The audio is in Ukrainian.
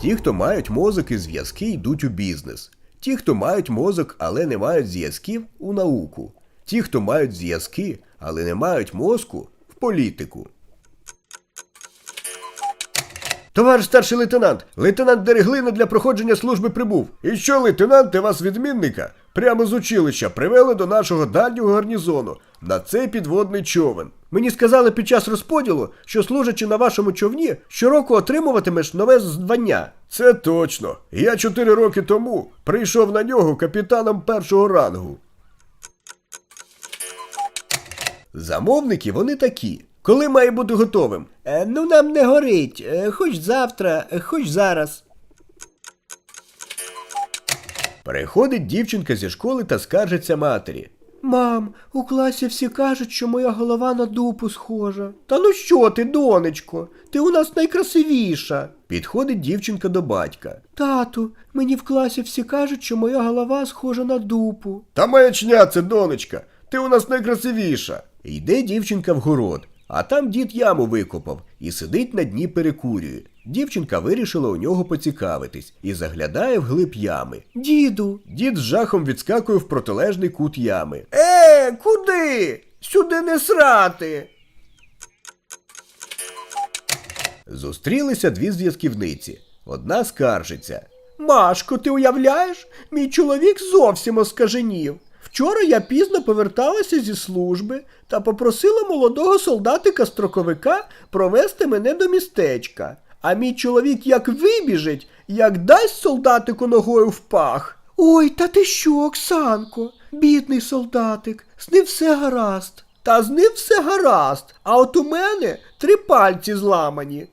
Ті, хто мають мозок і зв'язки, йдуть у бізнес. Ті, хто мають мозок, але не мають зв'язків у науку. Ті, хто мають зв'язки, але не мають мозку в політику. Товариш старший лейтенант, лейтенант Дереглина для проходження служби прибув. І що, лейтенанти, вас відмінника? Прямо з училища привели до нашого дальнього гарнізону на цей підводний човен. Мені сказали під час розподілу, що служачи на вашому човні, щороку отримуватимеш нове звання. Це точно. Я чотири роки тому прийшов на нього капітаном першого рангу. Замовники вони такі. Коли має бути готовим? Е, ну нам не горить, е, хоч завтра, е, хоч зараз. Приходить дівчинка зі школи та скаржиться матері. Мам, у класі всі кажуть, що моя голова на дупу схожа. Та ну що ти, донечко? Ти у нас найкрасивіша. Підходить дівчинка до батька. Тату, мені в класі всі кажуть, що моя голова схожа на дупу. Та маячня це, донечка. Ти у нас найкрасивіша. Йде дівчинка в город, а там дід яму викопав і сидить на дні перекурює. Дівчинка вирішила у нього поцікавитись і заглядає в глиб ями. Діду. Дід з жахом відскакує в протилежний кут ями. Е, куди? Сюди не срати. Зустрілися дві зв'язківниці. Одна скаржиться. Машко, ти уявляєш? Мій чоловік зовсім оскаженів. Вчора я пізно поверталася зі служби та попросила молодого солдатика-строковика провести мене до містечка. А мій чоловік як вибіжить, як дасть солдатику ногою в пах. Ой, та ти що, Оксанко? Бідний солдатик, з ним все гаразд. Та з ним все гаразд, а от у мене три пальці зламані.